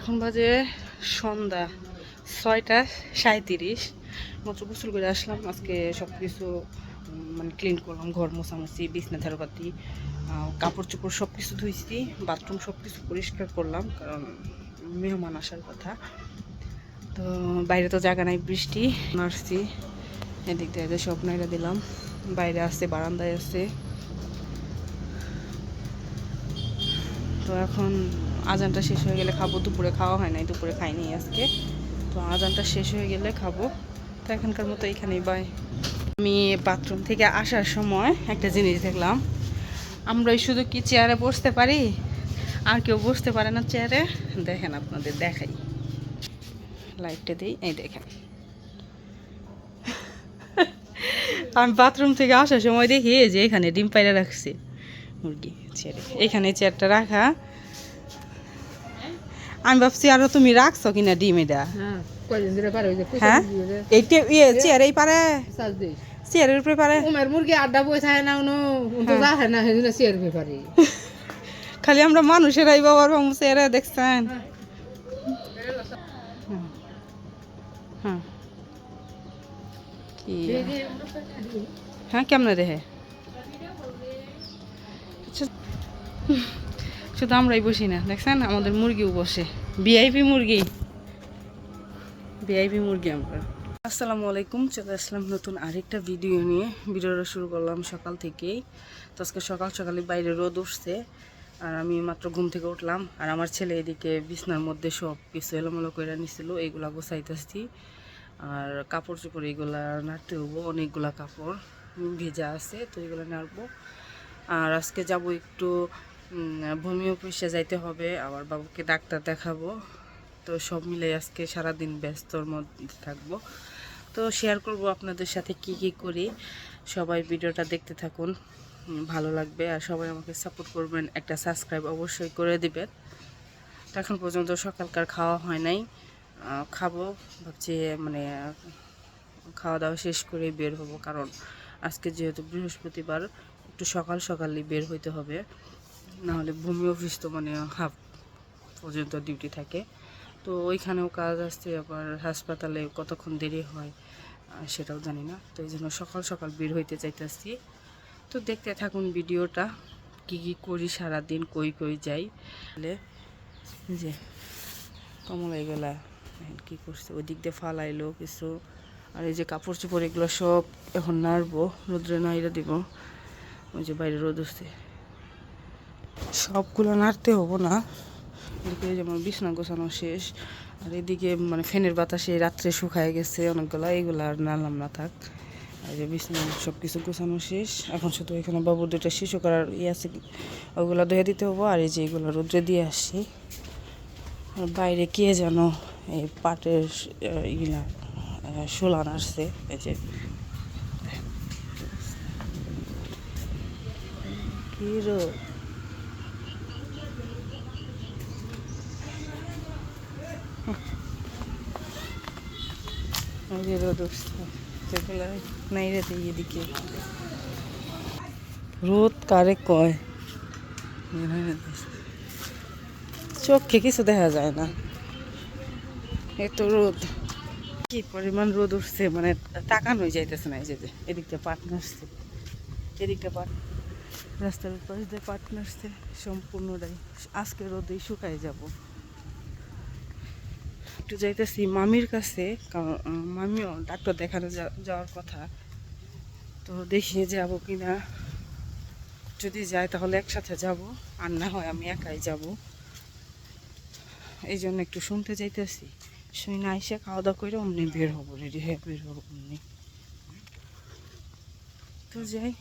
এখন বাজে সন্ধ্যা ছয়টা সাঁত্রিশ মাত্র গোসল করে আসলাম, আজকে সব কিছু মানে ক্লিন করলাম, ঘর মোছামুছি, বিছনা ধারপাতি কাপড় চোপড় সব কিছু ধুইছি বাথরুম সব কিছু পরিষ্কার করলাম, কারণ মেহমান আসার কথা। তো বাইরে তো জায়গা নাই, বৃষ্টি মারছি এদিক দিয়ে সব নাইরা দিলাম, বাইরে আছে, বারান্দায় আছে। তো এখন আজানটা শেষ হয়ে গেলে খাব, দুপুরে খাওয়া হয় নাই, দুপুরে খাইনি আজকে। তো আজানটা শেষ হয়ে গেলে খাব। তো এখনকার মতো এইখানেই বাই আমি বাথরুম থেকে আসার সময় একটা জিনিস দেখলাম। আমরাই শুধু কি চেয়ারে বসতে পারি? আর কেউ বসতে পারে না চেয়ারে। দেখেন আপনাদের দেখাই। লাইটটা দিই, এই দেখেন। আমি বাথরুম থেকে আসার সময় দেখি যে এখানে ডিম পাইরা রাখছি। মুরগি চেয়ারে এখানে চেয়ারটা রাখা। আমি ভাবছি আরও তুমি রাখছো কিনা ডিম এটা? হ্যাঁ কয়দিন ধরে পারে ওই যে হ্যাঁ? এই ইয়ে চেয়ারেই পারে? চেয়ারের উপরে পারে? উমের মুরগি আড্ডা বই থাকে না উনো তো যা হয় না সেদিন চেয়ার পেপারে খালি আমরা মানুষেরাই বাবার বাবু চেয়ারে দেখছেন। কি? হ্যাঁ কেমন দেখে আচ্ছা। শুধু আমরাই বসি না, দেখছেন? আমাদের মুরগিও বসে। ভিআইপি মুরগি। ভিআইপি মুরগি আমরা। আসসালামু আলাইকুম, চলে আসলাম নতুন আরেকটা ভিডিও নিয়ে। ভিডিওটা শুরু করলাম সকাল থেকেই। তো আজকে সকাল সকালে বাইরে রোদ উঠছে, আর আমি মাত্র ঘুম থেকে উঠলাম, আর আমার ছেলে এদিকে বিছনার মধ্যে সব কিছু এলোমেলো করে নিছিল এইগুলা গোছাইতেছি। আর কাপড় চোপড় এইগুলা নাড়তে হব, অনেকগুলা কাপড় ভেজা আছে, তো এগুলো নাড়বো। আর আজকে যাব একটু ভূমি অফিসে যাইতে হবে, আবার বাবুকে ডাক্তার দেখাবো। তো সব মিলে আজকে সারাদিন ব্যস্তর মধ্যে থাকব। তো শেয়ার করব আপনাদের সাথে কি কি করি। সবাই ভিডিওটা দেখতে থাকুন ভালো লাগবে। আর সবাই আমাকে সাপোর্ট করবেন, একটা সাবস্ক্রাইব অবশ্যই করে দিবেন। এখন পর্যন্ত সকালকার খাওয়া হয় নাই। খাব, ভাবছি মানে খাওয়া দাওয়া শেষ করে বের হব। কারণ আজকে যেহেতু বৃহস্পতিবার, একটু সকাল সকালই বের হইতে হবে। নাহলে ভূমি অফিস তো মানে হাফ পর্যন্ত ডিউটি থাকে। তো ওইখানেও কাজ আসছে, আবার হাসপাতালে কতক্ষণ দেরি হয় সেটাও জানি না। তো এই জন্য সকাল সকাল বের হইতে চাইতেছি। তো দেখতে থাকুন ভিডিওটা, কি কি করি সারাদিন, কই কই যাই। তাহলে যে কমলা এগুলা কী করছে? ওই দিক দিয়ে ফালাইলো কিছু। আর এই যে কাপড় চোপড় এগুলো সব এখন নাড়বো, রোদ্রে নাইরা দিব। ওই যে বাইরে রোদ উঠছে। সবগুলো নাড়তে হব না। এদিকে যেমন বিছনা গোছানো শেষ। আর এদিকে মানে ফ্যানের বাতাসে রাত্রে শুকায় গেছে অনেকগুলো এইগুলো আর নাড়লাম না থাক। আর যে বিছনা সব কিছু গোছানো শেষ। এখন শুধু এখানে বাবুর দুটো শিশু করার ইয়ে আছে, ওগুলো ধুয়ে দিতে হব। আর এই যে এগুলো রোদ্রে দিয়ে আসছি। আর বাইরে কে যেন এই পাটের ইলা শোলান আসছে। এই যে কি রোদ? যে রোদ উঠছে নাই রে এদিকে। রোদ কারে কয়? চোখে কিছু দেখা যায় না। এত রোদ। কি পরিমাণ রোদ উঠছে মানে তাকানো যাইতেছে না এই যে এদিকটা পাট নাচছে এদিকটা পাট, রাস্তার পাশ দিয়ে পাট নাচছে সম্পূর্ণটাই। আজকে রোদেই শুকাই যাব। একটু যাইতেছি মামির কাছে, কারণ মামিও ডাক্তার দেখানো যাওয়ার কথা। তো দেখি যাব কিনা। যদি যাই তাহলে একসাথে যাব, আর না হয় আমি একাই যাব। এই জন্য একটু শুনতে যাইতেছি। শুই না, এসে খাওয়া দাওয়া করে অমনি বের হব রেডি হয়ে বের হব অমনি। তো যাই।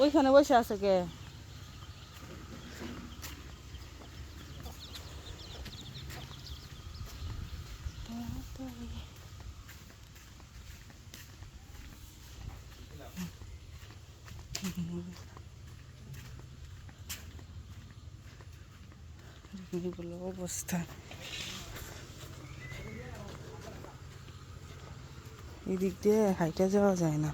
ওইখানে বসে আছে কে? এগুলো অবস্থা। এদিক দিয়ে হাইটা যাওয়া যায় না।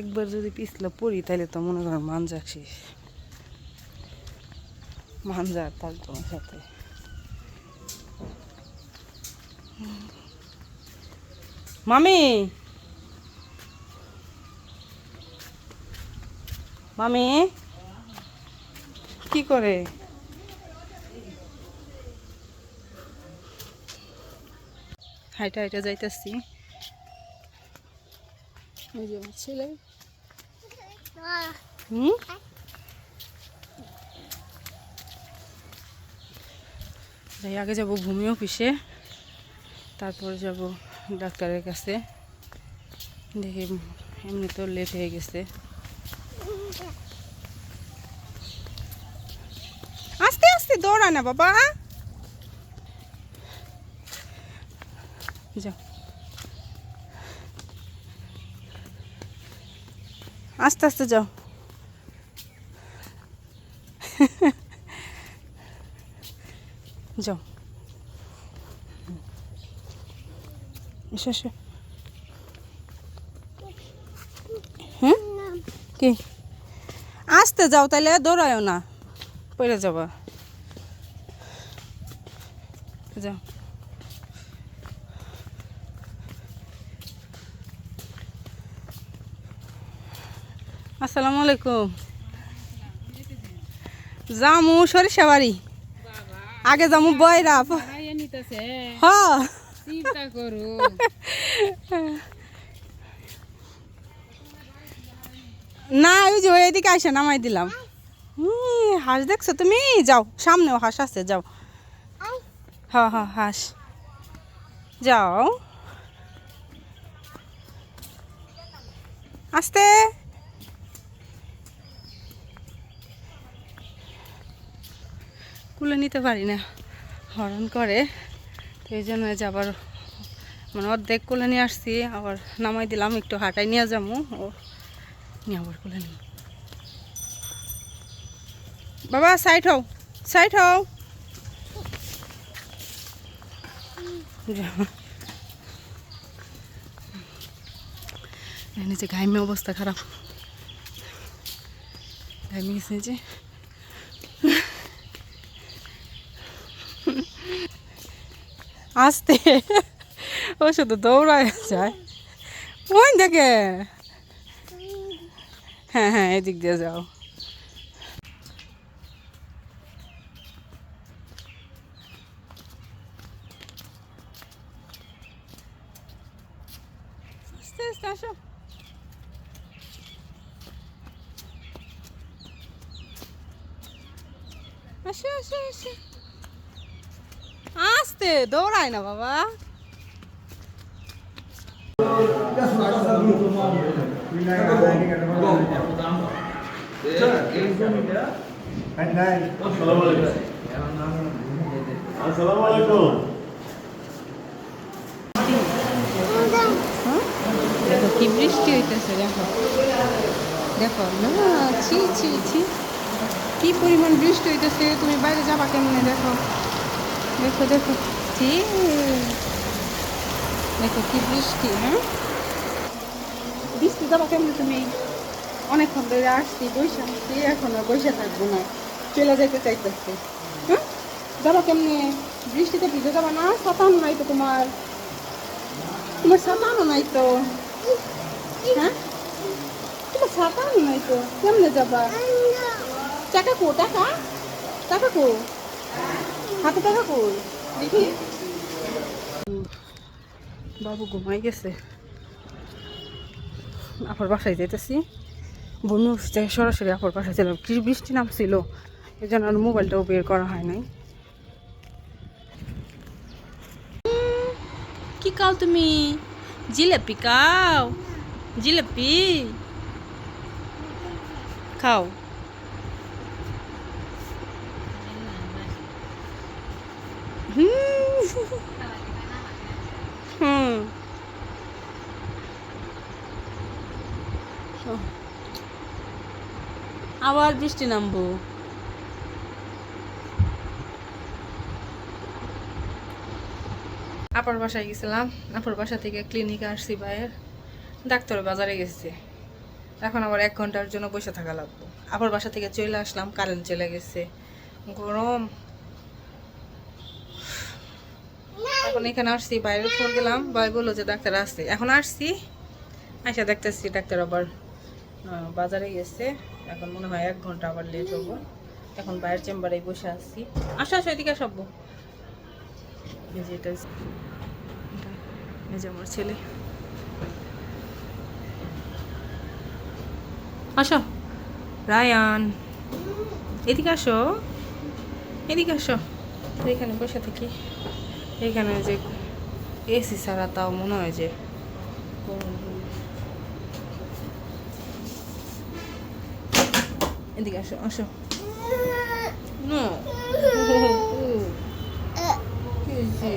একবার যদি পিছলে পড়ি তাহলে তো মনে করেন মানজা শেষ। মানজা আর থাকতো সাথে। মামি। মামি। কি করে? হাইটা হাইটা যাইতেছি। ছেলে। হুম? আগে যাব ভূমি অফিসে, তারপর যাব ডাক্তারের কাছে। দেখি, এমনি তো লেট হয়ে গেছে। আস্তে আস্তে দৌড়া না বাবা। যাও। আস্তে আস্তে যাও। যাও। এসো এসো। হ্যাঁ? কি? আস্তে যাও তাহলে দৌড়ায়ও না। পড়ে যাবা। যাও। আসসালামু আলাইকুম। যামু সরিষা বাড়ি আগে যামু বয়রা। হ। না, ওই যে ওই এদিকে আসে নামাই দিলাম। হাঁস দেখছ তুমি? যাও, সামনেও হাঁস আছে, যাও। হ্যাঁ হ্যাঁ হাঁস। যাও। আস্তে। কুলে নিতে পারি না। হরণ করে। তো এই জন্য যাবার মানে অর্ধেক কুলে নিয়ে আসছি, আবার নামাই দিলাম, একটু হাঁটাই নিয়ে যাব, ও নিয়ে আবার কুলে নিই বাবা সাইড হও সাইড হও। নিচে ঘাইমে অবস্থা খারাপ। ঘাইমে গেছে যে। আসতে ও শুধু দৌড়ায় যায় ওই দেখে হ্যাঁ হ্যাঁ এদিক দিয়ে যাও আস্তে আস্তে আসো আসো আসো আসো আস্তে, দৌড়ায় না বাবা। দেখো কি বৃষ্টি হইতেছে, দেখো। দেখো, না, ছি ছি ছি। কি পরিমাণ বৃষ্টি হইতেছে, তুমি বাইরে যাবা কেমনে, দেখো। দেখো দেখো দেখো কি বৃষ্টি হ্যাঁ বৃষ্টি যাবা কেমনে তুমি অনেকক্ষণ ধরে আসছি বৈশা আসছি এখন আর বৈশা থাকব না চলে যেতে চাইতেছে হ্যাঁ যাবা কেমনে বৃষ্টিতে ভিজে যাবা না সাতান নাই তো তোমার তোমার সাতানো নাই তো হ্যাঁ তোমার সাতানো নাই তো কেমনে যাবা টাকা কো টাকা টাকা কো হাতে দেখি। বাবু ঘুমাই গেছে। আপার বাসায় যেতেছি বনু থেকে সরাসরি আপার বাসায় ছিলাম কি বৃষ্টি নামছিল, এই জন্য আর মোবাইলটাও বের করা হয় নাই। কি খাও তুমি? জিলেপি খাও জিলেপি? খাও। আবার বৃষ্টি নামবো। আপার বাসায় গেছিলাম। আপার বাসা থেকে ক্লিনিকে আসছি বাইরের ডাক্তার বাজারে গেছে। এখন আবার এক ঘণ্টার জন্য বসে থাকা লাগবে। আপার বাসা থেকে চলে আসলাম কারেন্ট চলে গেছে। গরম। এখন এখানে আসছি, বাইরে ফোন দিলাম ভাই বলল যে ডাক্তার আসছে। এখন আসছি, আইসা দেখতেছি ডাক্তার আবার বাজারে গেছে। এখন মনে হয় এক ঘণ্টা আবার লেট হব। এখন বাইরের চেম্বারে বসে আসছি আসো আসো, এদিকে সব এই যে এটা এটা- এই যে আমার ছেলে। আসো, রায়ান। এদিকে আসো। এদিকে আসো। এখানে বসে থাকি। এখানে যে এসি ছাড়া তাও মনে হয় যে এদিকে আসো আসো No. কি হয়েছে?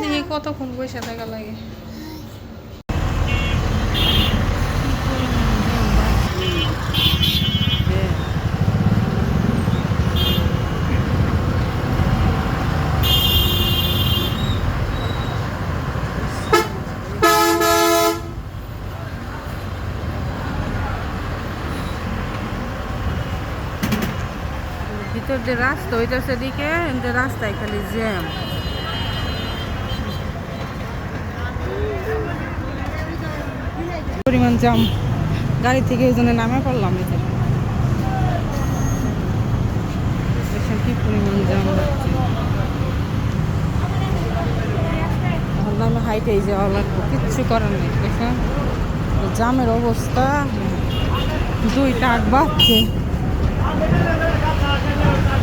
দেখি কতক্ষণ বসে থাকা লাগে ভিতর যে রাস্তা ওইটার সেদিকে রাস্তায় খালি জ্যাম। পরিমাণ জ্যাম। গাড়ি থেকে এই জন্য নামে পড়লাম এই কি পরিমাণ জ্যাম লাগছে। হাইটেই যাওয়া লাগবে, কিচ্ছু করার নেই, দেখেন। জামের অবস্থা দুই টাক বাজছে হেঁটে যাওয়া ছাড়া হবে না। আল্লাহ রে।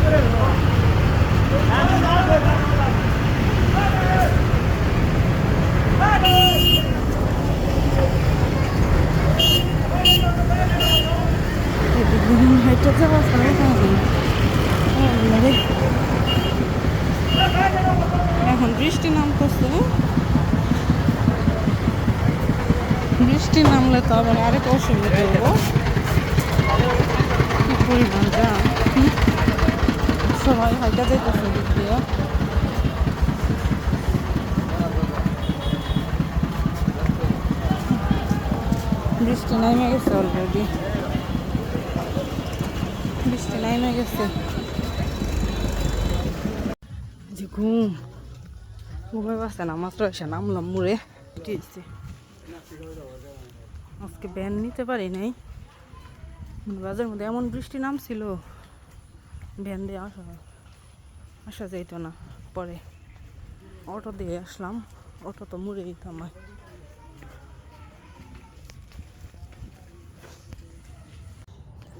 এখন বৃষ্টি নামতেছে বৃষ্টি নামলে তো আবার আরেক অসুবিধা হব কি পরিমাণ হুম। সবাই হাইটা যাইতেছে দিক দিয়ে। বৃষ্টি গেছে অলরেডি বৃষ্টি নামে গেছে। যে ঘুম। ঘুমে বাসে না নামলাম আজকে ব্যান নিতে পারি নাই। বাজারের মধ্যে এমন বৃষ্টি নামছিল। ভ্যান দিয়ে আসা আসা যাইতো না। পরে অটো দিয়ে আসলাম। অটো তো মুড়েই থামায়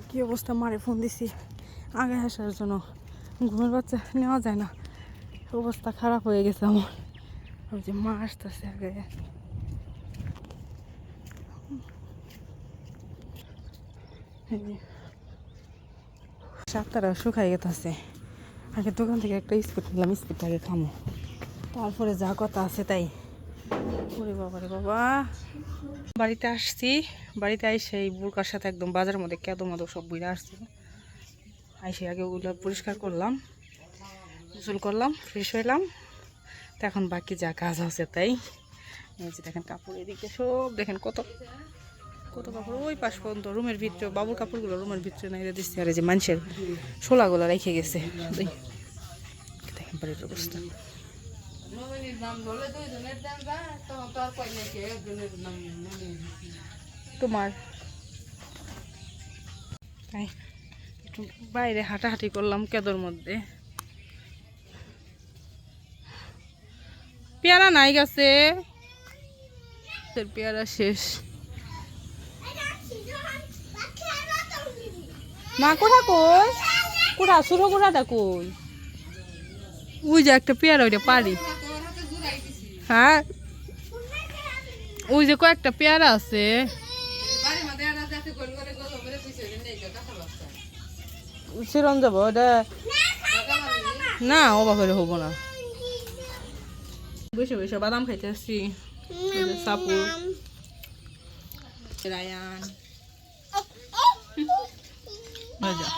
কি অবস্থা? মারে ফোন দিছি। আগে আসার জন্য। ঘুমের বাচ্চা নেওয়া যায় না। অবস্থা খারাপ হয়ে গেছে আমার। ওই যে মা আসতেছে আগে। এই সাতটারা শুকাই গেছে আগে দোকান থেকে একটা স্পিড নিলাম আগে খামো। তারপরে যা কথা আছে তাই। ওরে বাবা রে বাবা। বাড়িতে আসছি, বাড়িতে আইসে এই বুড়কার সাথে একদম বাজারের মধ্যে কেদো মতো সব বুঝে আসছে। আইসে আগে ওগুলো পরিষ্কার করলাম, গোসল করলাম, ফ্রেশ হইলাম। তো এখন বাকি যা কাজ আছে তাই। এই যে দেখেন কাপড় এদিকে সব দেখেন কত কত কাপড়? ওই পাশ পর্যন্ত রুমের ভিতরে বাবুর কাপড়গুলো রুমের ভিতরে নাইরে দিচ্ছে আর এই যে মানুষের শোলাগুলো রেখে গেছে। দেখেন বাড়ির অবস্থা। তোমার? তাই একটু বাইরে হাঁটাহাঁটি করলাম কেদর মধ্যে। পেয়ারা নাই গেছে। পেয়ারা শেষ। মা কোথা কই? কোথা শুরু কোথাটা কই? ওই যে একটা পেয়ারা ওইটা পারি হ্যাঁ? ওই যে কয়েকটা পেয়ারা আছে। সিরন যাব না ও বাপরে হব না। বসে বসে বাদাম খাইতে আসছি। সাপু। রায়ান। ওই যা।